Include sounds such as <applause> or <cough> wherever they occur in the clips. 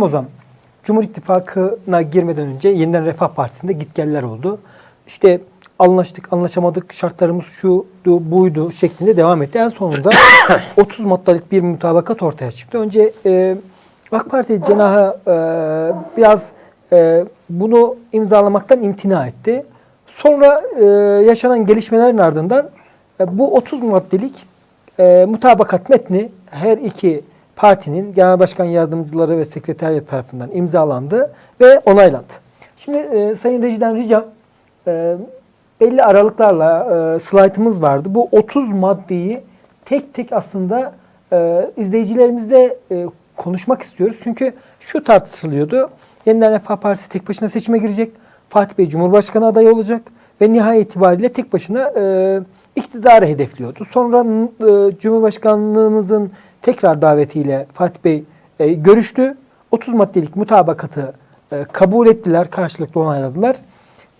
Ozan, Cumhur İttifakı'na girmeden önce yeniden Refah Partisi'nde gitgeller oldu. İşte anlaştık, anlaşamadık, şartlarımız şuydu, buydu şeklinde devam etti. En sonunda <coughs> 30 maddelik bir mutabakat ortaya çıktı. Önce e, AK Parti cenahı e, biraz e, bunu imzalamaktan imtina etti. Sonra e, yaşanan gelişmelerin ardından e, bu 30 maddelik e, mutabakat metni her iki partinin genel başkan yardımcıları ve sekreteriyet tarafından imzalandı ve onaylandı. Şimdi e, Sayın Rejiden ricam e, belli aralıklarla e, slaytımız vardı. Bu 30 maddeyi tek tek aslında e, izleyicilerimizle e, konuşmak istiyoruz. Çünkü şu tartışılıyordu. Yeniden Refah Partisi tek başına seçime girecek. Fatih Bey Cumhurbaşkanı adayı olacak ve nihayet itibariyle tek başına e, iktidarı hedefliyordu. Sonra e, Cumhurbaşkanlığımızın tekrar davetiyle Fatih Bey e, görüştü. 30 maddelik mutabakatı e, kabul ettiler, karşılıklı onayladılar.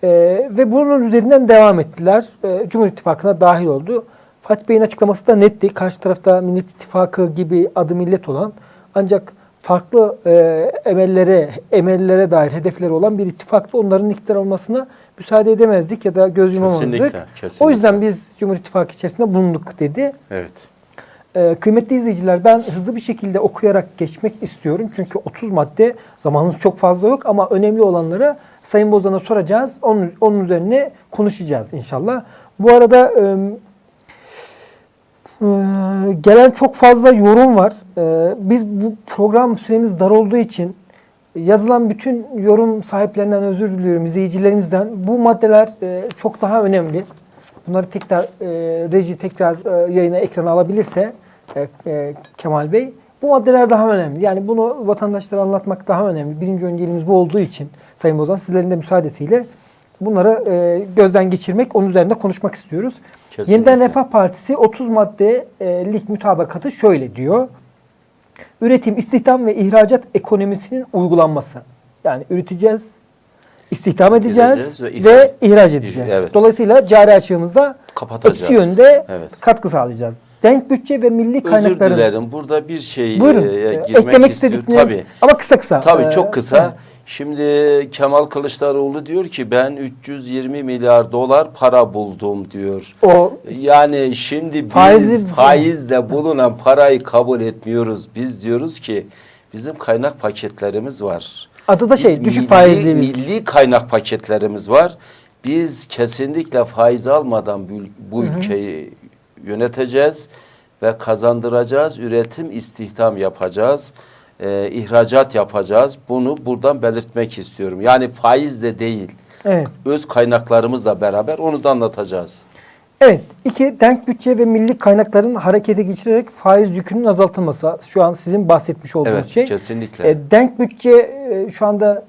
E, ve bunun üzerinden devam ettiler. E, Cumhur İttifakı'na dahil oldu. Fatih Bey'in açıklaması da netti. Karşı tarafta Millet İttifakı gibi adı millet olan ancak farklı e, emellere, emellere dair hedefleri olan bir ittifakta onların iktidar olmasına müsaade edemezdik ya da göz yumamazdık. Kesinlikle, kesinlikle. O yüzden biz Cumhur İttifakı içerisinde bulunduk dedi. Evet. Ee, kıymetli izleyiciler ben hızlı bir şekilde okuyarak geçmek istiyorum. Çünkü 30 madde zamanımız çok fazla yok ama önemli olanları Sayın Bozan'a soracağız. Onun, onun üzerine konuşacağız inşallah. Bu arada e, e, gelen çok fazla yorum var. E, biz bu program süremiz dar olduğu için yazılan bütün yorum sahiplerinden özür diliyorum, izleyicilerimizden. Bu maddeler e, çok daha önemli. Bunları tekrar e, reji tekrar e, yayına ekrana alabilirse e, e, Kemal Bey bu maddeler daha önemli. Yani bunu vatandaşlara anlatmak daha önemli. Birinci önceliğimiz bu olduğu için Sayın Bozan sizlerin de müsaadesiyle bunları e, gözden geçirmek, onun üzerinde konuşmak istiyoruz. Kesinlikle. Yeniden Refah Partisi 30 maddelik mutabakatı şöyle diyor. Üretim, istihdam ve ihracat ekonomisinin uygulanması. Yani üreteceğiz, istihdam edeceğiz ve, ve ihraç- ihraç edeceğiz. Evet. Dolayısıyla cari açığımıza eksi yönde Evet. katkı sağlayacağız. Denk bütçe ve milli Özür kaynakların... dilerim. Burada bir şey Buyurun. e, e, girmek eklemek istedikleriniz Tabii. ama kısa kısa. Tabii çok kısa. evet. Şimdi Kemal Kılıçdaroğlu diyor ki ben 320 milyar dolar para buldum diyor. O Yani şimdi biz Faizli- faizle bulunan parayı kabul etmiyoruz. Biz diyoruz ki bizim kaynak paketlerimiz var. adı da şey Biz düşük milli- faizli Milli kaynak paketlerimiz var. Biz kesinlikle faiz almadan bu, bu ülkeyi yöneteceğiz ve kazandıracağız. Üretim, istihdam yapacağız. e, ihracat yapacağız. Bunu buradan belirtmek istiyorum. Yani faizle değil, Evet. öz kaynaklarımızla beraber onu da anlatacağız. Evet. iki denk bütçe ve milli kaynakların harekete geçirerek faiz yükünün azaltılması. Şu an sizin bahsetmiş olduğunuz Evet, şey. kesinlikle. E, denk bütçe e, şu anda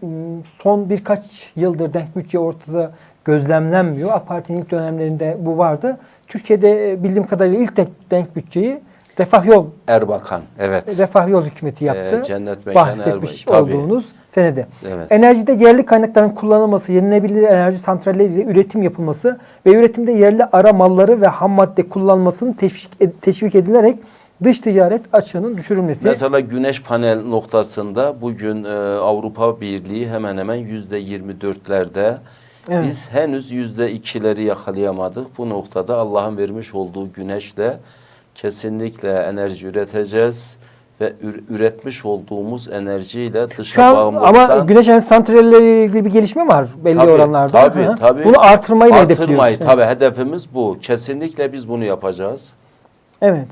son birkaç yıldır denk bütçe ortada gözlemlenmiyor. AK Parti'nin ilk dönemlerinde bu vardı. Türkiye'de e, bildiğim kadarıyla ilk denk, denk bütçeyi Refah Yol Erbakan, evet. Refah Yol hükümeti yaptı. Ee, cennet mekanı Bahsetmiş tabii. olduğunuz senede. Evet. Enerjide yerli kaynakların kullanılması, yenilenebilir enerji santralleriyle üretim yapılması ve üretimde yerli ara malları ve ham madde kullanılmasının teşvik, teşvik edilerek dış ticaret açığının düşürülmesi. Mesela güneş panel noktasında bugün e, Avrupa Birliği hemen hemen yüzde 24'lerde Evet. biz henüz yüzde ikileri yakalayamadık. Bu noktada Allah'ın vermiş olduğu güneşle kesinlikle enerji üreteceğiz ve ür- üretmiş olduğumuz enerjiyle dışa Şu an bağımlılıktan ama güneş enerji santralleriyle ilgili bir gelişme var belli Tabii, oranlarda. Tabii, Hı. tabii. Bunu artırmayı hedefliyoruz? tabii hedefimiz bu. Kesinlikle biz bunu yapacağız. Evet.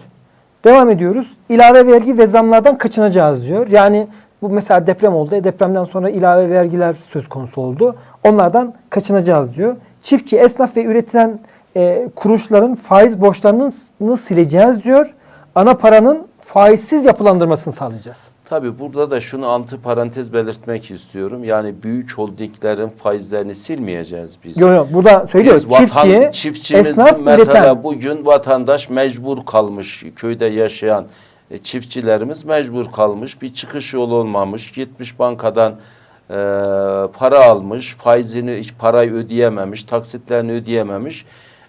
Devam ediyoruz. İlave vergi ve zamlardan kaçınacağız diyor. Yani bu mesela deprem oldu. E, Depremden sonra ilave vergiler söz konusu oldu. Onlardan kaçınacağız diyor. Çiftçi, esnaf ve üretilen e, kuruluşların faiz borçlarını sileceğiz diyor. Ana paranın faizsiz yapılandırmasını sağlayacağız. Tabii burada da şunu anti parantez belirtmek istiyorum. Yani büyük holdinglerin faizlerini silmeyeceğiz biz. Yok yok burada söylüyor. Biz vatan- Çiftçi, çiftçimizin esnaf, mesela üreten. bugün vatandaş mecbur kalmış köyde yaşayan e, çiftçilerimiz mecbur kalmış bir çıkış yolu olmamış gitmiş bankadan e, para almış faizini hiç parayı ödeyememiş taksitlerini ödeyememiş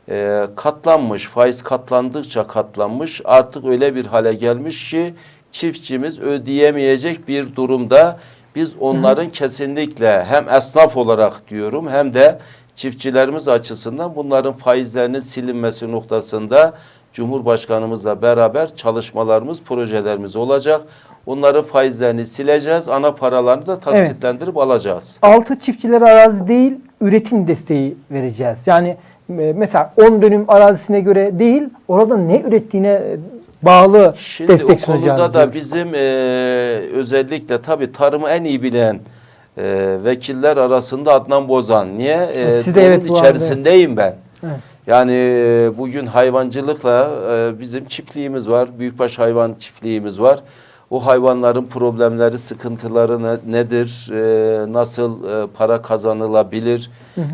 e, katlanmış faiz katlandıkça katlanmış artık öyle bir hale gelmiş ki çiftçimiz ödeyemeyecek bir durumda. Biz onların kesinlikle hem esnaf olarak diyorum hem de çiftçilerimiz açısından bunların faizlerinin silinmesi noktasında Cumhurbaşkanımızla beraber çalışmalarımız, projelerimiz olacak. Onların faizlerini sileceğiz. Ana paralarını da taksitlendirip alacağız. Altı çiftçilere arazi değil, üretim desteği vereceğiz. Yani e, mesela 10 dönüm arazisine göre değil, orada ne ürettiğine e, bağlı Şimdi destek o konuda sunacağız. da bizim e, özellikle tabii tarımı en iyi bilen e, vekiller arasında Adnan Bozan. Niye? E, Siz de evet bu arada, içerisindeyim ben. Evet. Yani e, bugün hayvancılıkla e, bizim çiftliğimiz var. Büyükbaş hayvan çiftliğimiz var. O hayvanların problemleri, sıkıntıları ne- nedir? E, nasıl para kazanılabilir?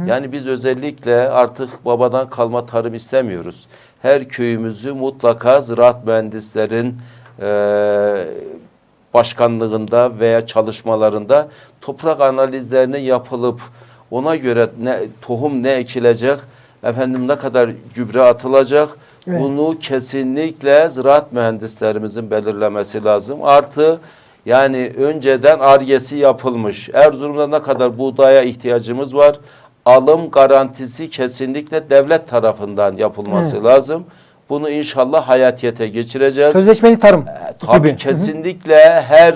Yani biz özellikle artık babadan kalma tarım istemiyoruz. Her köyümüzü mutlaka ziraat mühendislerin başkanlığında veya çalışmalarında toprak analizlerinin yapılıp ona göre ne tohum ne ekilecek, efendim ne kadar gübre atılacak, Evet. bunu kesinlikle ziraat mühendislerimizin belirlemesi lazım. Artı yani önceden argesi yapılmış. Erzurum'da ne kadar buğdaya ihtiyacımız var? Alım garantisi kesinlikle devlet tarafından yapılması Evet. lazım. Bunu inşallah hayatiyete geçireceğiz. Sözleşmeli tarım E, Tabii gibi. kesinlikle her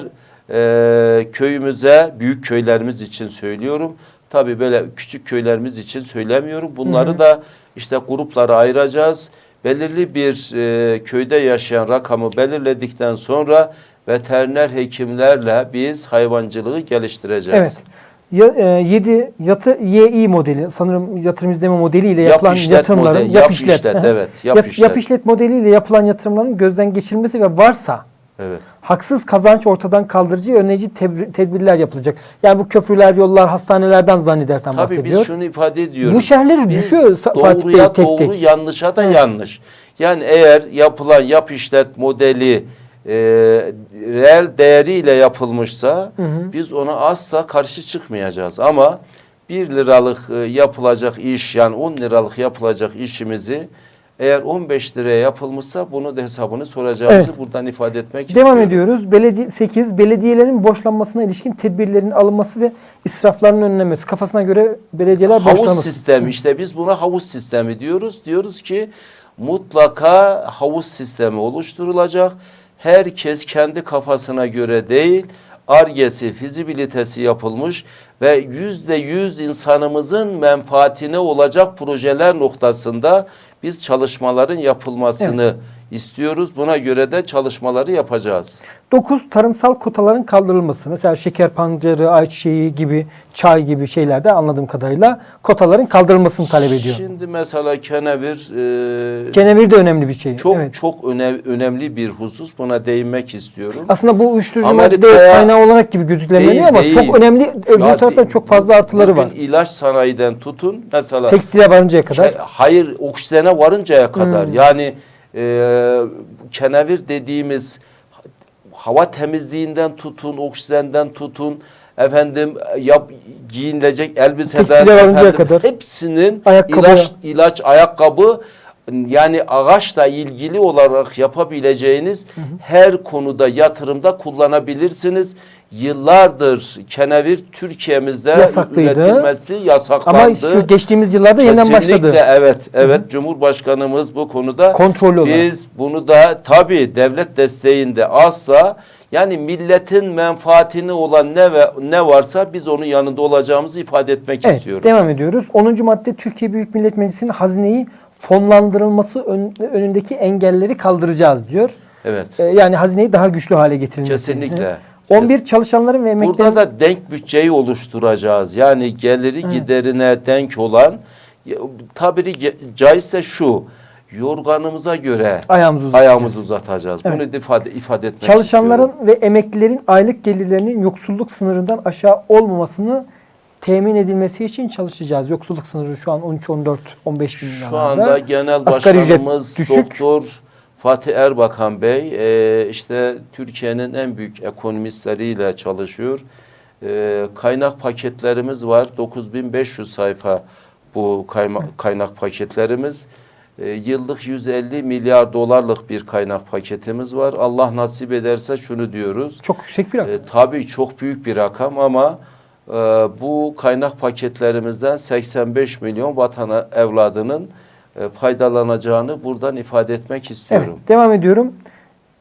e, köyümüze, büyük köylerimiz için söylüyorum. Tabii böyle küçük köylerimiz için söylemiyorum. Bunları da işte gruplara ayıracağız. Belirli bir e, köyde yaşayan rakamı belirledikten sonra veteriner hekimlerle biz hayvancılığı geliştireceğiz. Evet. Ya, e, 7 yatı YI modeli sanırım yatırım izleme modeliyle Yap yapılan işlet yatırımların modeli, yap işlet, Hı hı. evet, yap yap, işlet. işlet modeliyle yapılan yatırımların gözden geçirilmesi ve varsa Evet. haksız kazanç ortadan kaldırıcı önleyici tedbirler yapılacak. Yani bu köprüler, yollar, hastanelerden zannedersen Tabii bahsediyor. biz şunu ifade ediyoruz. Bu şehirleri Biz düşüyor Fatih Bey doğruya tek doğru, tek. yanlışa da Evet. yanlış. Yani eğer yapılan yap işlet modeli e, reel değeriyle yapılmışsa biz ona asla karşı çıkmayacağız. Ama 1 liralık e, yapılacak iş yani 10 liralık yapılacak işimizi eğer 15 liraya yapılmışsa bunu da hesabını soracağımızı Evet. buradan ifade etmek Devam istiyorum. ediyoruz. Belediye 8 belediyelerin borçlanmasına ilişkin tedbirlerin alınması ve israfların önlenmesi. Kafasına göre belediyeler havuz borçlanmasın. sistemi işte biz buna havuz sistemi diyoruz. Diyoruz ki mutlaka havuz sistemi oluşturulacak. Herkes kendi kafasına göre değil, argesi, fizibilitesi yapılmış ve yüzde yüz insanımızın menfaatine olacak projeler noktasında biz çalışmaların yapılmasını istiyoruz. Buna göre de çalışmaları yapacağız. 9 tarımsal kotaların kaldırılması. Mesela şeker pancarı, ayçiçeği gibi, çay gibi şeylerde anladığım kadarıyla kotaların kaldırılmasını talep ediyor. Şimdi mesela kenevir e, Kenevir de önemli bir şey. Çok evet. çok öne- önemli bir husus. Buna değinmek istiyorum. Aslında bu uyuşturucu Amerika'ya- madde kaynağı olarak gibi gözükülemiyor Değil, ama değil. çok önemli. Öbür Ya taraftan çok fazla artıları bugün var. ilaç sanayiden tutun mesela Tekstile varıncaya kadar. hayır oksijene varıncaya kadar Hmm. yani e, kenevir dediğimiz hava temizliğinden tutun, oksijenden tutun, efendim yap giyinilecek elbiseden efendim, kadar. hepsinin Ayakkabı. ilaç ilaç ayakkabı yani ağaçla ilgili olarak yapabileceğiniz her konuda yatırımda kullanabilirsiniz. Yıllardır kenevir Türkiye'mizde Yasaklıydı. üretilmesi yasaklandı. Ama şu geçtiğimiz yıllarda yeniden Kesinlikle başladı. evet evet Cumhurbaşkanımız bu konuda Kontrollü olarak. biz bunu da tabii devlet desteğinde asla yani milletin menfaatini olan ne ve ne varsa biz onun yanında olacağımızı ifade etmek Evet, istiyoruz. devam ediyoruz. 10. madde Türkiye Büyük Millet Meclisi'nin hazineyi fonlandırılması ön- önündeki engelleri kaldıracağız diyor. Evet. Ee, yani hazineyi daha güçlü hale getirilmesi. Kesinlikle. Hı. 11 çalışanların ve emeklerin Burada da denk bütçeyi oluşturacağız. Yani geliri giderine denk olan tabiri caizse şu yorganımıza göre ayağımızı uzatacağız. ayağımızı uzatacağız. Evet. Bunu ifade ifade etmek Çalışanların istiyorum. ve emeklilerin aylık gelirlerinin yoksulluk sınırından aşağı olmamasını temin edilmesi için çalışacağız. Yoksulluk sınırı şu an 13, 14, 15 bin Şu liralarda. anda genel Asgari başkanımız düşük. Doktor Fatih Erbakan Bey e, işte Türkiye'nin en büyük ekonomistleriyle çalışıyor. E, kaynak paketlerimiz var. 9500 sayfa bu kayma- kaynak paketlerimiz. E, yıllık 150 milyar dolarlık bir kaynak paketimiz var. Allah nasip ederse şunu diyoruz. Çok yüksek bir rakam. E, tabii çok büyük bir rakam ama e, bu kaynak paketlerimizden 85 milyon vatan evladının e, faydalanacağını buradan ifade etmek istiyorum. Evet, devam ediyorum.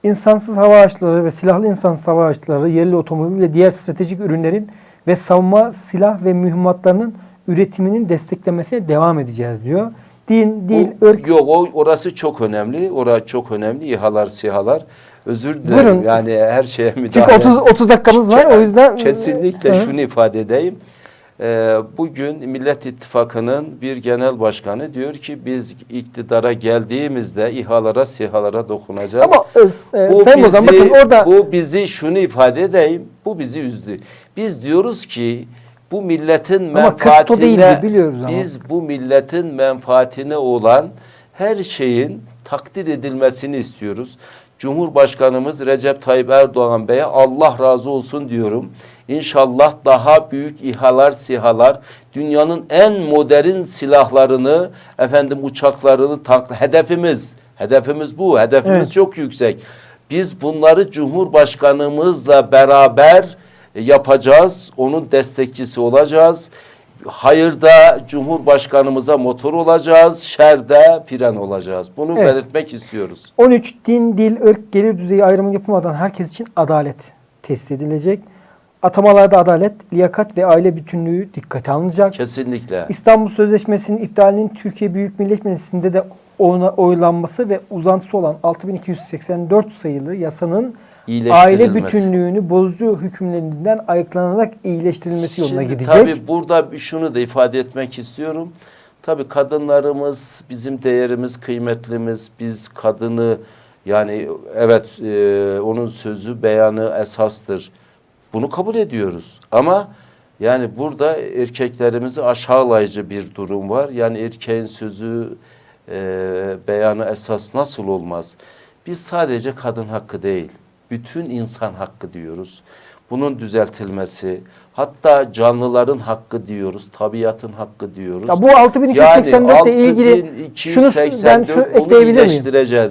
İnsansız hava araçları ve silahlı insansız hava araçları, yerli otomobil ve diğer stratejik ürünlerin ve savunma silah ve mühimmatlarının üretiminin desteklemesine devam edeceğiz diyor. Din, dil, Bu- ırk, Yok o orası çok önemli. Orası çok önemli. İHA'lar, SİHA'lar. Özür dilerim. Buyurun. Yani her şeye çünkü müdahale. 30 30 dakikamız var o yüzden Kesinlikle Hı. şunu ifade edeyim. Ee, bugün Millet İttifakı'nın bir genel başkanı diyor ki biz iktidara geldiğimizde İHA'lara, SİHA'lara dokunacağız. ama e, bu Sayın bizi, bakın orada bu bizi şunu ifade edeyim. Bu bizi üzdü. Biz diyoruz ki bu milletin Ama menfaatine değildi, biliyoruz ama. biz bu milletin menfaatine olan her şeyin takdir edilmesini istiyoruz. Cumhurbaşkanımız Recep Tayyip Erdoğan Bey'e Allah razı olsun diyorum. İnşallah daha büyük İHA'lar, SİHA'lar, dünyanın en modern silahlarını, efendim uçaklarını, tank hedefimiz, hedefimiz bu, hedefimiz Evet. çok yüksek. Biz bunları Cumhurbaşkanımızla beraber yapacağız. Onun destekçisi olacağız. Hayırda Cumhurbaşkanımıza motor olacağız, şerde fren olacağız. Bunu Evet. belirtmek istiyoruz. 13 din, dil, ırk, gelir düzeyi ayrımı yapılmadan herkes için adalet tesis edilecek. Atamalarda adalet, liyakat ve aile bütünlüğü dikkate alınacak. Kesinlikle. İstanbul Sözleşmesi'nin iptalinin Türkiye Büyük Millet Meclisi'nde de oylanması ve uzantısı olan 6284 sayılı yasanın aile bütünlüğünü bozucu hükümlerinden ayıklanarak iyileştirilmesi yoluna Şimdi gidecek. Tabii burada şunu da ifade etmek istiyorum. Tabii kadınlarımız bizim değerimiz, kıymetlimiz. Biz kadını yani evet e, onun sözü, beyanı esastır. Bunu kabul ediyoruz. Ama yani burada erkeklerimizi aşağılayıcı bir durum var. Yani erkeğin sözü, e, beyanı esas nasıl olmaz? Biz sadece kadın hakkı değil, bütün insan hakkı diyoruz. Bunun düzeltilmesi, hatta canlıların hakkı diyoruz, tabiatın hakkı diyoruz. Ya bu 6284 ile ilgili şunu ben 6284 şu ekleyebilir miyim?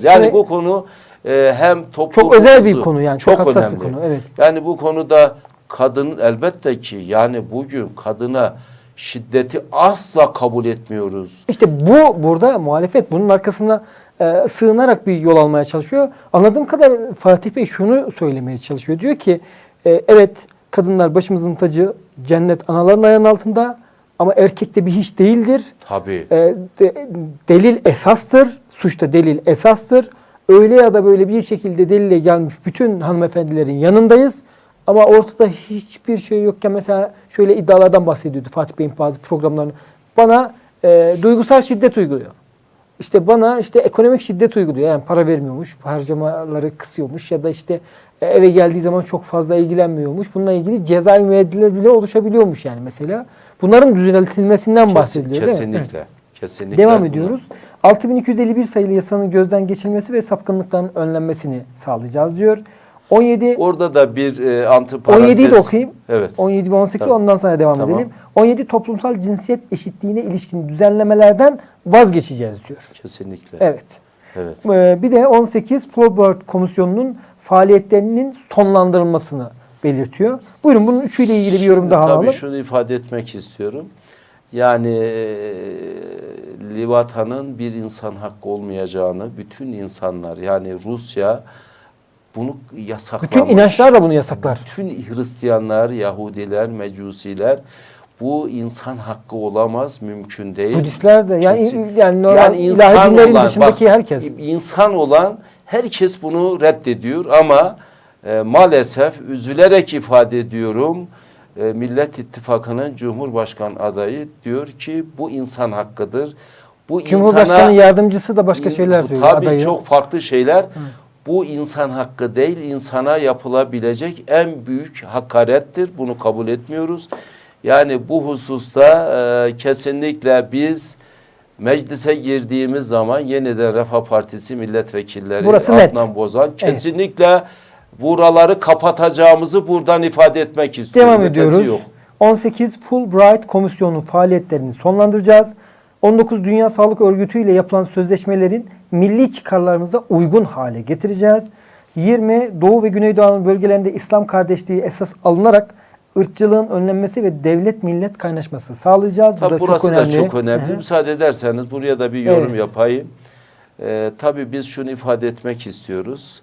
Yani Şöyle- bu konu e, hem toplum Çok özel bir konu yani, çok hassas bir konu, evet. Yani bu konuda kadın elbette ki yani bugün kadına şiddeti asla kabul etmiyoruz. İşte bu burada muhalefet bunun arkasına e, sığınarak bir yol almaya çalışıyor. Anladığım kadar Fatih Bey şunu söylemeye çalışıyor. Diyor ki e, evet kadınlar başımızın tacı cennet anaların ayağının altında ama erkek de bir hiç değildir. Tabii. E, de- delil esastır. Suçta delil esastır. Öyle ya da böyle bir şekilde delille gelmiş bütün hanımefendilerin yanındayız. Ama ortada hiçbir şey yokken mesela şöyle iddialardan bahsediyordu Fatih Bey'in bazı programlarında. Bana e, duygusal şiddet uyguluyor. İşte bana işte ekonomik şiddet uyguluyor. Yani para vermiyormuş, harcamaları kısıyormuş ya da işte e, eve geldiği zaman çok fazla ilgilenmiyormuş. Bununla ilgili cezai müeyyideler bile oluşabiliyormuş yani mesela. Bunların düzeltilmesinden Kesin- bahsediliyor değil mi? kesinlikle. Kesinlikle. Devam ediyoruz. 6251 sayılı yasanın gözden geçirilmesi ve sapkınlıkların önlenmesini sağlayacağız diyor. 17 Orada da bir e, antiparantez. 17'yi de okuyayım. Evet. 17 ve 18 Tamam. ondan sonra devam Tamam. edelim. 17 toplumsal cinsiyet eşitliğine ilişkin düzenlemelerden vazgeçeceğiz diyor. Kesinlikle. Evet. Evet. Ee, bir de 18 Flaubert Komisyonu'nun faaliyetlerinin sonlandırılmasını belirtiyor. Buyurun bunun üçüyle ilgili bir yorum daha Tabii alalım. şunu ifade etmek istiyorum. Yani e, Livatan'ın bir insan hakkı olmayacağını bütün insanlar yani Rusya bunu yasaklamış. Bütün inançlar da bunu yasaklar. Bütün Hristiyanlar, Yahudiler, Mecusiler bu insan hakkı olamaz, mümkün değil. Budistler de yani Kesin- yani normal insan ilahi dinlerin olan, dışındaki bak, herkes. insan olan herkes bunu reddediyor ama e, maalesef üzülerek ifade ediyorum. E, Millet İttifakı'nın Cumhurbaşkanı adayı diyor ki bu insan hakkıdır. Bu Cumhurbaşkanı insana, yardımcısı da başka şeyler söylüyor. Tabii adayı. çok farklı şeyler. Bu insan hakkı değil, insana yapılabilecek en büyük hakarettir. Bunu kabul etmiyoruz. Yani bu hususta e, kesinlikle biz meclise girdiğimiz zaman yeniden Refah Partisi milletvekilleri Burası net. Adnan Bozan kesinlikle buraları kapatacağımızı buradan ifade etmek istiyorum. Devam Ötesi ediyoruz. Yok. 18 Fulbright Komisyonu faaliyetlerini sonlandıracağız. 19 Dünya Sağlık Örgütü ile yapılan sözleşmelerin milli çıkarlarımıza uygun hale getireceğiz. 20 Doğu ve Güneydoğu Anadolu bölgelerinde İslam kardeşliği esas alınarak ırkçılığın önlenmesi ve devlet millet kaynaşması sağlayacağız. Bu Tabii da burası çok önemli. da çok önemli. Hı hı. Müsaade ederseniz buraya da bir yorum Evet. yapayım. Ee, tabii biz şunu ifade etmek istiyoruz.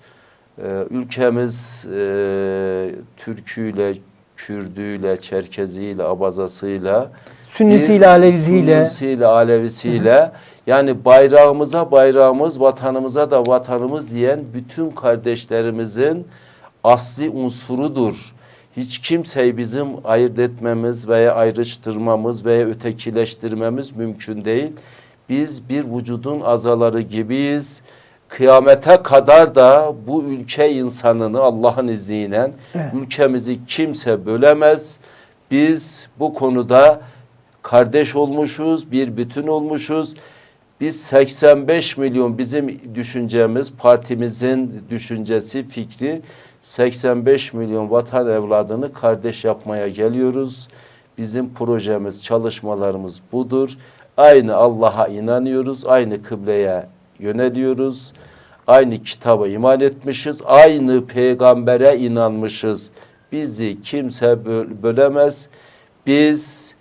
Ee, ülkemiz e, Türküyle, Kürdüyle, Çerkeziyle, Abazasıyla Sünnisiyle, Alevisiyle. Sünnisiyle, Alevisiyle yani bayrağımıza bayrağımız, vatanımıza da vatanımız diyen bütün kardeşlerimizin asli unsurudur. Hiç kimseyi bizim ayırt etmemiz veya ayrıştırmamız veya ötekileştirmemiz mümkün değil. Biz bir vücudun azaları gibiyiz. Kıyamete kadar da bu ülke insanını Allah'ın izniyle Evet. ülkemizi kimse bölemez. Biz bu konuda kardeş olmuşuz, bir bütün olmuşuz. Biz 85 milyon bizim düşüncemiz, partimizin düşüncesi, fikri 85 milyon vatan evladını kardeş yapmaya geliyoruz. Bizim projemiz, çalışmalarımız budur. Aynı Allah'a inanıyoruz, aynı kıbleye yöneliyoruz. Aynı kitaba iman etmişiz, aynı peygambere inanmışız. Bizi kimse bö- bölemez. Biz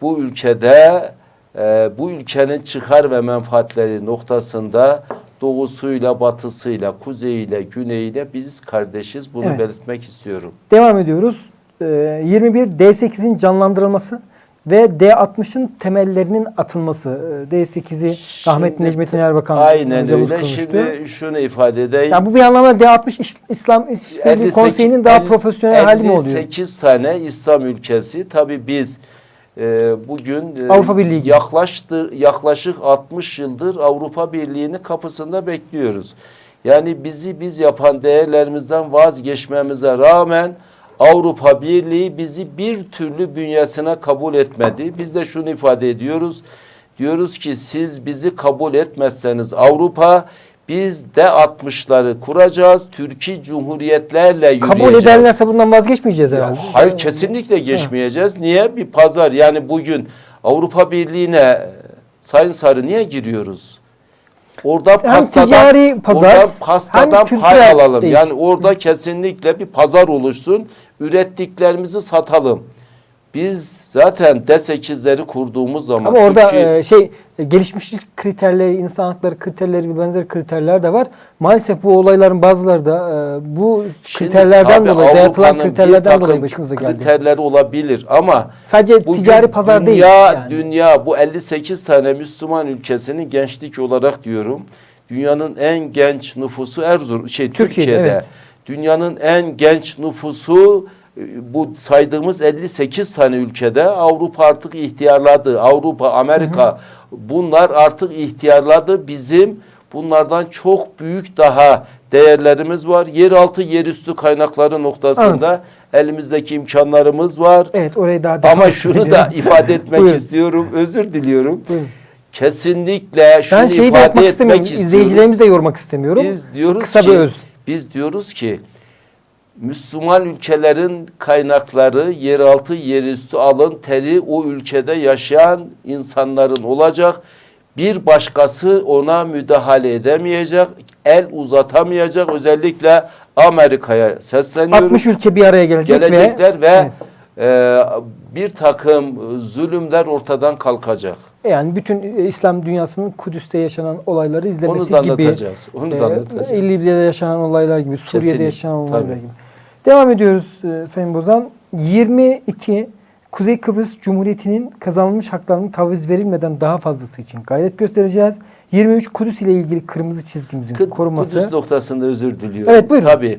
bu ülkede e, bu ülkenin çıkar ve menfaatleri noktasında doğusuyla, batısıyla, kuzeyiyle, güneyiyle biz kardeşiz. Bunu Evet. belirtmek istiyorum. Devam ediyoruz. Ee, 21 D8'in canlandırılması ve D60'ın temellerinin atılması. Ee, D8'i rahmetli Şimdi- Necmettin Erbakan Aynen öyle. konuştu. Şimdi şunu ifade edeyim. Ya bu bir anlamda D60 İş- İslam İşbirliği 58 Konseyi'nin daha 50 profesyonel hali mi oluyor? 58 tane İslam ülkesi. Tabii biz e, bugün e, Avrupa Birliği yaklaştı, yaklaşık 60 yıldır Avrupa Birliği'nin kapısında bekliyoruz. Yani bizi biz yapan değerlerimizden vazgeçmemize rağmen Avrupa Birliği bizi bir türlü bünyesine kabul etmedi. Biz de şunu ifade ediyoruz. Diyoruz ki siz bizi kabul etmezseniz Avrupa biz de 60'ları kuracağız. Türkiye Cumhuriyetlerle yürüyeceğiz. Kabul ederlerse bundan vazgeçmeyeceğiz Ya herhalde. hayır kesinlikle geçmeyeceğiz. Niye? Bir pazar yani bugün Avrupa Birliği'ne e, Sayın Sarı niye giriyoruz? Orada pastadan, ticari pazar, oradan pastadan hem pay alalım. değiş- Yani orada kesinlikle bir pazar oluşsun. Ürettiklerimizi satalım. Biz zaten D8'leri kurduğumuz zaman Ama orada Türkiye- e, şey e, gelişmişlik kriterleri, insan hakları kriterleri gibi benzer kriterler de var. Maalesef bu olayların bazıları da e, bu Şimdi kriterlerden dolayı, dayatılan kriterlerden dolayı başımıza geldi. Kriterleri olabilir ama Sadece Bugün ticari pazar dünya, değil. Yani. Dünya bu 58 tane Müslüman ülkesinin gençlik olarak diyorum. Dünyanın en genç nüfusu Erzurum şey Türkiye'de, Türkiye'de. evet. Dünyanın en genç nüfusu bu saydığımız 58 tane ülkede Avrupa artık ihtiyarladı. Avrupa, Amerika bunlar artık ihtiyarladı. Bizim bunlardan çok büyük daha değerlerimiz var. Yeraltı, yerüstü kaynakları noktasında elimizdeki imkanlarımız var. Evet orayı daha Ama şunu da ifade etmek <laughs> istiyorum. Özür diliyorum. Buyurun. Kesinlikle şunu Ben şeyi de ifade yapmak etmek istemiyorum. istiyoruz. İzleyicilerimizi de yormak istemiyorum. Biz diyoruz Kısa ki bir öz. biz diyoruz ki Müslüman ülkelerin kaynakları yeraltı, yerüstü alın teri o ülkede yaşayan insanların olacak. Bir başkası ona müdahale edemeyecek, el uzatamayacak. Özellikle Amerika'ya sesleniyorum 60 ülke bir araya gelecek gelecekler ve, Evet. e, bir takım zulümler ortadan kalkacak. yani bütün e, İslam dünyasının Kudüs'te yaşanan olayları izlemesi Onu da gibi. anlatacağız. Onu da e, anlatacağız. Libya'da yaşanan olaylar gibi, Suriye'de Kesinlikle, yaşanan olaylar tabii. gibi. Devam ediyoruz e, Sayın Bozan. 22 Kuzey Kıbrıs Cumhuriyeti'nin kazanılmış haklarının taviz verilmeden daha fazlası için gayret göstereceğiz. 23 Kudüs ile ilgili kırmızı çizgimizin Kı- korunması. Kudüs noktasında özür diliyorum. Evet, buyurun. Tabii.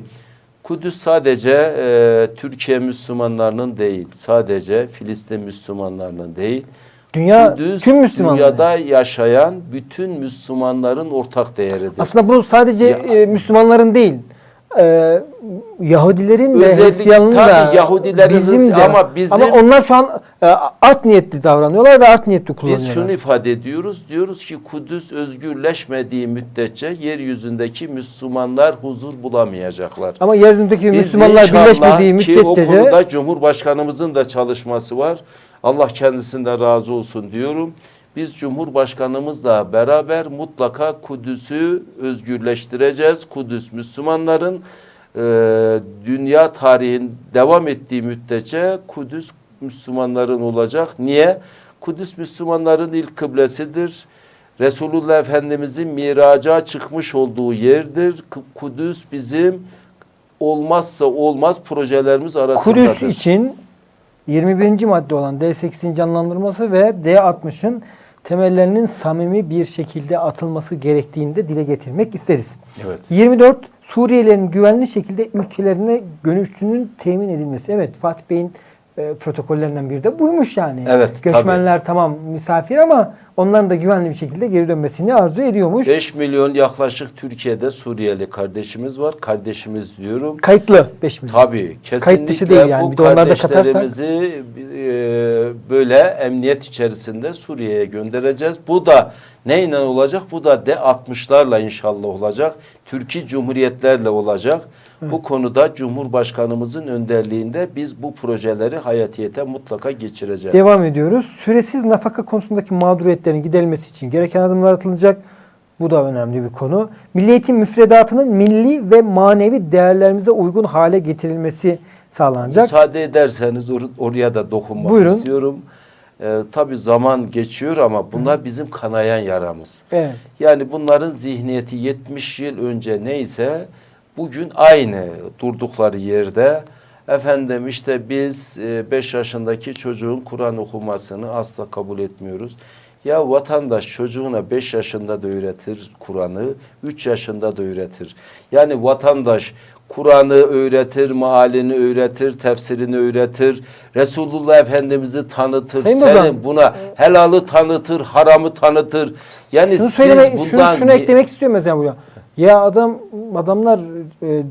Kudüs sadece e, Türkiye Müslümanlarının değil, sadece Filistin Müslümanlarının değil. Dünya Kudüs tüm Müslümanlar. dünyada yaşayan bütün Müslümanların ortak değeridir. Aslında bu sadece Ya- e, Müslümanların değil. E, Yahudilerin ve Özellikle- Hristiyanların da tabii Yahudilerin, bizim de ama bizim- ama onlar şu an e, art niyetli davranıyorlar ve art niyetli kullanıyorlar. Biz şunu ifade ediyoruz. Diyoruz ki Kudüs özgürleşmediği müddetçe yeryüzündeki Müslümanlar huzur bulamayacaklar. Ama yeryüzündeki Biz Müslümanlar birleşmediği ki o müddetçe de konuda Cumhurbaşkanımızın da çalışması var. Allah kendisinden razı olsun diyorum. Biz Cumhurbaşkanımızla beraber mutlaka Kudüs'ü özgürleştireceğiz. Kudüs Müslümanların e, dünya tarihin devam ettiği müddetçe Kudüs Müslümanların olacak. Niye? Kudüs Müslümanların ilk kıblesidir. Resulullah Efendimizin miraca çıkmış olduğu yerdir. Kudüs bizim olmazsa olmaz projelerimiz arasındadır. Kudüs için 21. madde olan D8'in canlandırılması ve D60'ın temellerinin samimi bir şekilde atılması gerektiğini de dile getirmek isteriz. Evet. 24 Suriyelilerin güvenli şekilde ülkelerine dönüşünün temin edilmesi. Evet Fatih Bey'in e, protokollerinden biri de buymuş yani. Evet, Göçmenler tamam misafir ama onların da güvenli bir şekilde geri dönmesini arzu ediyormuş. 5 milyon yaklaşık Türkiye'de Suriyeli kardeşimiz var. Kardeşimiz diyorum. Kayıtlı 5 milyon. Tabii kesinlikle Kayıt dışı değil yani. bu kardeşlerimizi e, böyle emniyet içerisinde Suriye'ye göndereceğiz. Bu da neyle olacak? Bu da D60'larla inşallah olacak. Türkiye Cumhuriyetlerle olacak. Bu konuda Cumhurbaşkanımızın önderliğinde biz bu projeleri hayatiyete mutlaka geçireceğiz. Devam ediyoruz. Süresiz nafaka konusundaki mağduriyetlerin giderilmesi için gereken adımlar atılacak. Bu da önemli bir konu. Milli eğitim müfredatının milli ve manevi değerlerimize uygun hale getirilmesi sağlanacak. Müsaade ederseniz or- oraya da dokunmak Buyurun. istiyorum. Ee, tabii zaman geçiyor ama bunlar bizim kanayan yaramız. Evet. Yani bunların zihniyeti 70 yıl önce neyse bugün aynı durdukları yerde efendim işte biz 5 yaşındaki çocuğun Kur'an okumasını asla kabul etmiyoruz. Ya vatandaş çocuğuna 5 yaşında da öğretir Kur'an'ı, 3 yaşında da öğretir. Yani vatandaş Kur'an'ı öğretir, mealini öğretir, tefsirini öğretir. Resulullah Efendimiz'i tanıtır. Sayın Senin Hocam, buna helalı tanıtır, haramı tanıtır. Yani Şunu siz söyleme, şunu, bundan şunu eklemek istiyorum mesela buraya. Ya adam adamlar e,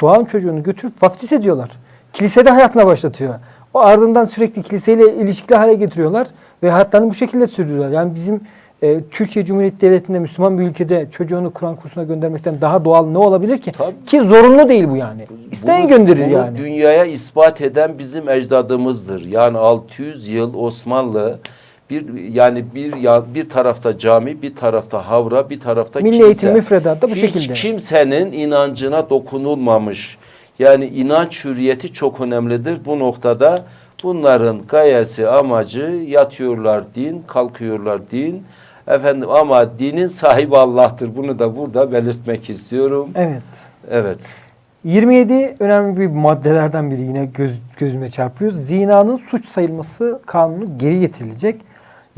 doğan çocuğunu götürüp vaftiz ediyorlar. Kilisede hayatına başlatıyor. O ardından sürekli kiliseyle ilişkili hale getiriyorlar ve hayatlarını bu şekilde sürdürüyorlar. Yani bizim e, Türkiye Cumhuriyeti Devleti'nde Müslüman bir ülkede çocuğunu Kur'an kursuna göndermekten daha doğal ne olabilir ki? Tabii. Ki zorunlu değil bu yani. İsteyen Bunu- gönderir bunu yani. dünyaya ispat eden bizim ecdadımızdır. Yani 600 yıl Osmanlı bir yani bir ya, bir tarafta cami, bir tarafta havra, bir tarafta Milli kilise. eğitim müfredatı da bu Hiç şekilde. kimsenin inancına dokunulmamış. Yani inanç hürriyeti çok önemlidir. Bu noktada bunların gayesi, amacı yatıyorlar din, kalkıyorlar din. Efendim ama dinin sahibi Allah'tır. Bunu da burada belirtmek istiyorum. Evet. Evet. 27 önemli bir maddelerden biri yine göz, gözüme çarpıyor. Zinanın suç sayılması kanunu geri getirilecek.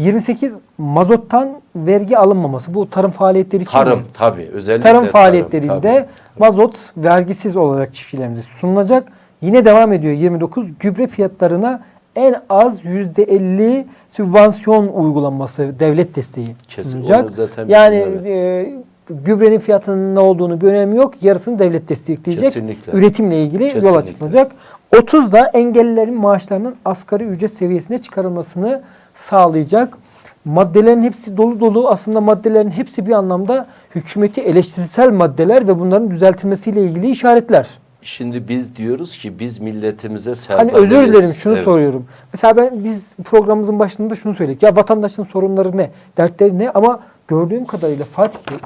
28 mazottan vergi alınmaması. Bu tarım faaliyetleri için Tarım mi? tabii özellikle tarım faaliyetlerinde tabii. mazot vergisiz olarak çiftçilerimize sunulacak. Yine devam ediyor 29 gübre fiyatlarına en az %50 sübvansiyon uygulanması devlet desteği Kesin, sunulacak. onu zaten Yani e, gübrenin fiyatının ne olduğunu bir önemi yok. Yarısını devlet destekleyecek. Kesinlikle. Üretimle ilgili yol Kesinlikle. açıklanacak. 30 da engellilerin maaşlarının asgari ücret seviyesine çıkarılmasını sağlayacak. Maddelerin hepsi dolu dolu aslında maddelerin hepsi bir anlamda hükümeti eleştirisel maddeler ve bunların düzeltilmesiyle ilgili işaretler. Şimdi biz diyoruz ki biz milletimize Hani serdar özür dilerim şunu Evet. soruyorum. Mesela ben biz programımızın başında şunu söyledik. Ya vatandaşın sorunları ne? Dertleri ne? Ama gördüğüm kadarıyla Fatih Bey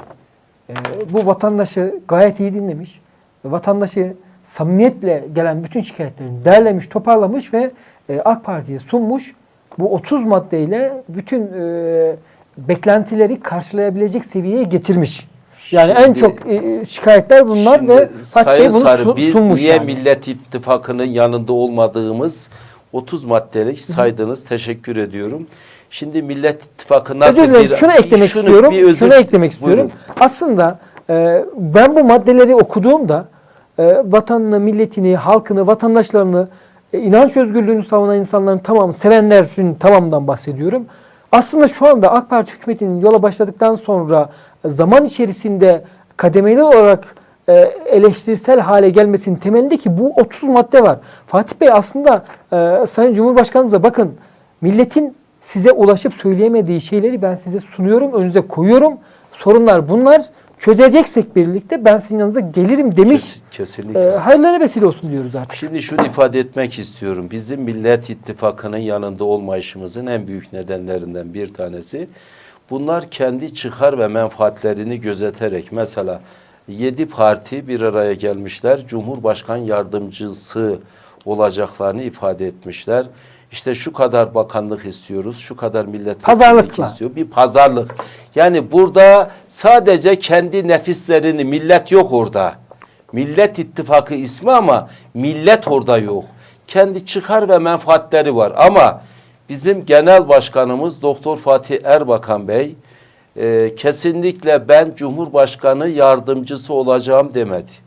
e, bu vatandaşı gayet iyi dinlemiş. Vatandaşı samimiyetle gelen bütün şikayetlerini derlemiş, toparlamış ve e, AK Parti'ye sunmuş. Bu 30 maddeyle bütün e, beklentileri karşılayabilecek seviyeye getirmiş. Yani en Şimdi- çok e, şikayetler bunlar ve Fatih Bey bunu Sarı biz sunmuş niye yani. Millet İttifakı'nın yanında olmadığımız 30 maddelik saydınız. Teşekkür ediyorum. Şimdi Millet İttifakı nasıl Özür dilerim. bir... Şunu eklemek Şunu istiyorum. bir özür- Şunu eklemek istiyorum. Buyurun. Aslında e, ben bu maddeleri okuduğumda e, vatanını, milletini, halkını, vatandaşlarını, e, inanç özgürlüğünü savunan insanların tamamı, sevenlerin tamamından bahsediyorum. Aslında şu anda AK Parti hükümetinin yola başladıktan sonra zaman içerisinde kademeli olarak e, eleştirisel hale gelmesinin temelindeki bu 30 madde var. Fatih Bey aslında e, Sayın Cumhurbaşkanımıza bakın milletin size ulaşıp söyleyemediği şeyleri ben size sunuyorum, önünüze koyuyorum. Sorunlar bunlar. Çözeceksek birlikte ben sizin yanınıza gelirim demiş. Kes- kesinlikle. E, hayırlara vesile olsun diyoruz artık. Şimdi şunu ifade etmek istiyorum. Bizim Millet İttifakı'nın yanında olmayışımızın en büyük nedenlerinden bir tanesi bunlar kendi çıkar ve menfaatlerini gözeterek mesela yedi parti bir araya gelmişler. Cumhurbaşkan yardımcısı olacaklarını ifade etmişler. İşte şu kadar bakanlık istiyoruz, şu kadar milletvekillik istiyor. Bir pazarlık. Yani burada sadece kendi nefislerini, millet yok orada. Millet İttifakı ismi ama millet orada yok. Kendi çıkar ve menfaatleri var ama bizim genel başkanımız Doktor Fatih Erbakan Bey e, kesinlikle ben Cumhurbaşkanı yardımcısı olacağım demedi.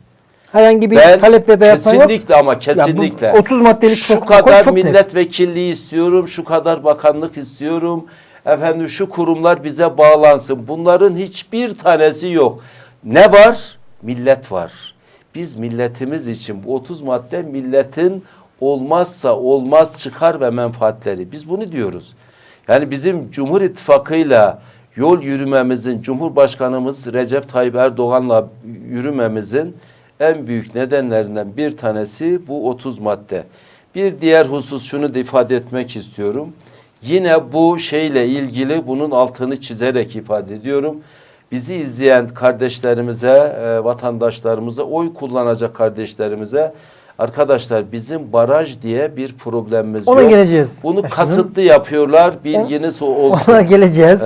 Herhangi bir Ben taleple de yapan yok. kesinlikle ama Ya bu kesinlikle 30 maddelik şu kadar çok net. milletvekilliği istiyorum, şu kadar bakanlık istiyorum. Efendim şu kurumlar bize bağlansın. Bunların hiçbir tanesi yok. Ne var? Millet var. Biz milletimiz için bu 30 madde milletin olmazsa olmaz çıkar ve menfaatleri. Biz bunu diyoruz. Yani bizim Cumhur İttifakı'yla yol yürümemizin, Cumhurbaşkanımız Recep Tayyip Erdoğan'la yürümemizin en büyük nedenlerinden bir tanesi bu 30 madde. Bir diğer husus şunu da ifade etmek istiyorum. Yine bu şeyle ilgili bunun altını çizerek ifade ediyorum. Bizi izleyen kardeşlerimize, e, vatandaşlarımıza, oy kullanacak kardeşlerimize arkadaşlar bizim baraj diye bir problemimiz Ona yok. geleceğiz Bunu başkanım. kasıtlı yapıyorlar. Bilginiz olsun. Ona geleceğiz.